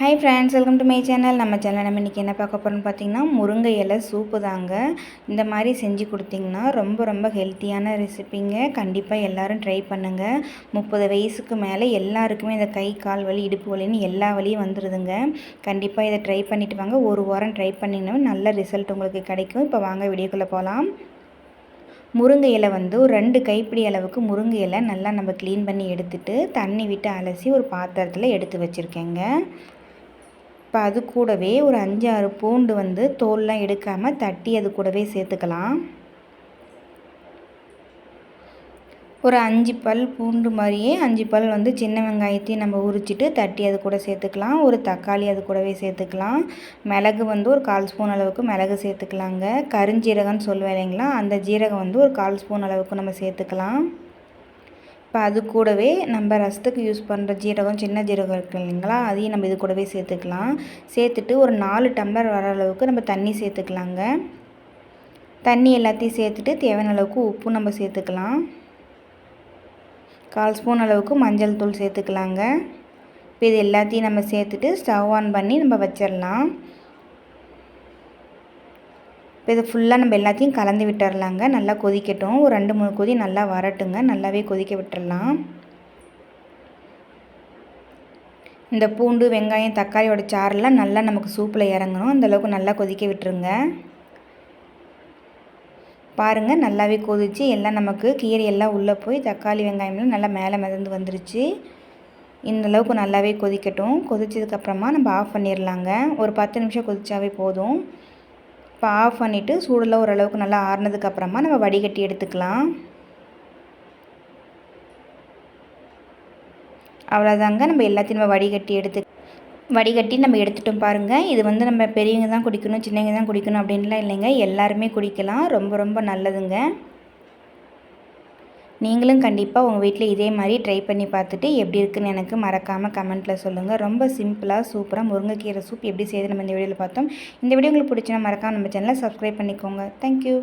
Hi friends welcome to my channel நம்ம channel நம்ம இன்றைக்கி என்ன பார்க்க போகிறோம்னு பார்த்தீங்கன்னா முருங்கை இலை சூப்பு தாங்க. இந்த மாதிரி செஞ்சு கொடுத்திங்கன்னா ரொம்ப ரொம்ப ஹெல்த்தியான ரெசிபிங்க கண்டிப்பாக எல்லோரும் ட்ரை பண்ணுங்கள் முப்பது வயசுக்கு மேலே எல்லாருக்குமே இந்த கை கால் வலி இடுப்பு வலின்னு எல்லா வலியும் வந்துடுதுங்க கண்டிப்பாக இதை ட்ரை பண்ணிவிட்டு வாங்க. ஒரு வாரம் ட்ரை பண்ணிங்கன்னா நல்ல ரிசல்ட் உங்களுக்கு கிடைக்கும். இப்போ வாங்க வீடியோக்குள்ளே போகலாம் முருங்கை இலை வந்து ஒரு ரெண்டு கைப்பிடி அளவுக்கு முருங்கை இலை நல்லா நம்ம க்ளீன் பண்ணி எடுத்துகிட்டு தண்ணி விட்டு அலசி ஒரு பாத்திரத்தில் எடுத்து வச்சுருக்கேங்க. இப்போ அது கூடவே ஒரு அஞ்சாறு பூண்டு வந்து தோல்லாம் எடுக்காமல் தட்டி அது கூடவே சேர்த்துக்கலாம். ஒரு அஞ்சு பல் பூண்டு மாதிரியே அஞ்சு பல் வந்து சின்ன வெங்காயத்தையும் நம்ம உரிச்சிட்டு தட்டி அது கூட சேர்த்துக்கலாம். ஒரு தக்காளி அது கூடவே சேர்த்துக்கலாம். மிளகு வந்து ஒரு கால் ஸ்பூன் அளவுக்கு மிளகு சேர்த்துக்கலாங்க. கருஞ்சீரகம்னு சொல்லுவேன் இல்லைங்களா? அந்த ஜீரகம் வந்து ஒரு கால் ஸ்பூன் அளவுக்கு நம்ம சேர்த்துக்கலாம். இப்போ அது கூடவே நம்ம ரசத்துக்கு யூஸ் பண்ணுற ஜீரகம் சின்ன ஜீரகம் இருக்குது இல்லைங்களா? அதையும் நம்ம இது கூடவே சேர்த்துக்கலாம். சேர்த்துட்டு ஒரு நாலு டம்ளர் வர அளவுக்கு நம்ம தண்ணி சேர்த்துக்கலாங்க. தண்ணி எல்லாத்தையும் சேர்த்துட்டு தேவையான அளவுக்கு உப்பு நம்ம சேர்த்துக்கலாம். கால் ஸ்பூன் அளவுக்கு மஞ்சள் தூள் சேர்த்துக்கலாங்க. இப்போ இது எல்லாத்தையும் நம்ம சேர்த்துட்டு ஸ்டவ் ஆன் பண்ணி நம்ம வச்சிடலாம். இப்போ இதை ஃபுல்லாக நம்ம எல்லாத்தையும் கலந்து விட்டுறலாங்க. நல்லா கொதிக்கட்டும். ஒரு ரெண்டு மூணு கொதி நல்லா வரட்டுங்க. நல்லாவே கொதிக்க விட்டுடலாம் இந்த பூண்டு வெங்காயம் தக்காளியோட சாரெல்லாம் நல்லா நமக்கு சூப்பில் இறங்கணும். அந்தளவுக்கு நல்லா கொதிக்க விட்டுருங்க. பாருங்கள் நல்லாவே கொதிச்சு எல்லாம் நமக்கு கீரை எல்லாம் உள்ளே போய் தக்காளி வெங்காயம்லாம் நல்லா மேலே மிதந்து வந்துருச்சு. இந்தளவுக்கு நல்லாவே கொதிக்கட்டும். கொதிச்சதுக்கப்புறமா நம்ம ஆஃப் பண்ணிடலாங்க ஒரு பத்து நிமிஷம் கொதிச்சாவே போதும். இப்போ ஆஃப் பண்ணிவிட்டு சூடெல்லாம் ஓரளவுக்கு நல்லா ஆறுனதுக்கப்புறமா நம்ம வடிகட்டி எடுத்துக்கலாம். அவ்வளோதாங்க நம்ம எல்லாத்தையும் நம்ம வடிகட்டி எடுத்து வடிகட்டி நம்ம எடுத்துட்டோம் பாருங்கள் இது வந்து நம்ம பெரியவங்க தான் குடிக்கணும் சின்னவங்க தான் குடிக்கணும் அப்படின்லாம் இல்லைங்க. எல்லாருமே குடிக்கலாம். ரொம்ப ரொம்ப நல்லதுங்க. நீங்களும் கண்டிப்பாக உங்கள் வீட்டில் இதே மாதிரி ட்ரை பண்ணி பார்த்துட்டு எப்படி இருக்குன்னு எனக்கு மறக்காமல் கமெண்ட்டில் சொல்லுங்கள் ரொம்ப சிம்பிளாக சூப்பராக முருங்கைக்கீரை சூப் எப்படி செய்யுது நம்ம இந்த வீடியோவில் பார்த்தோம். இந்த வீடியோ உங்களுக்கு பிடிச்சினா மறக்காமல் நம்ம சேனலை சப்ஸ்கிரைப் பண்ணிக்கோங்க. தேங்க்யூ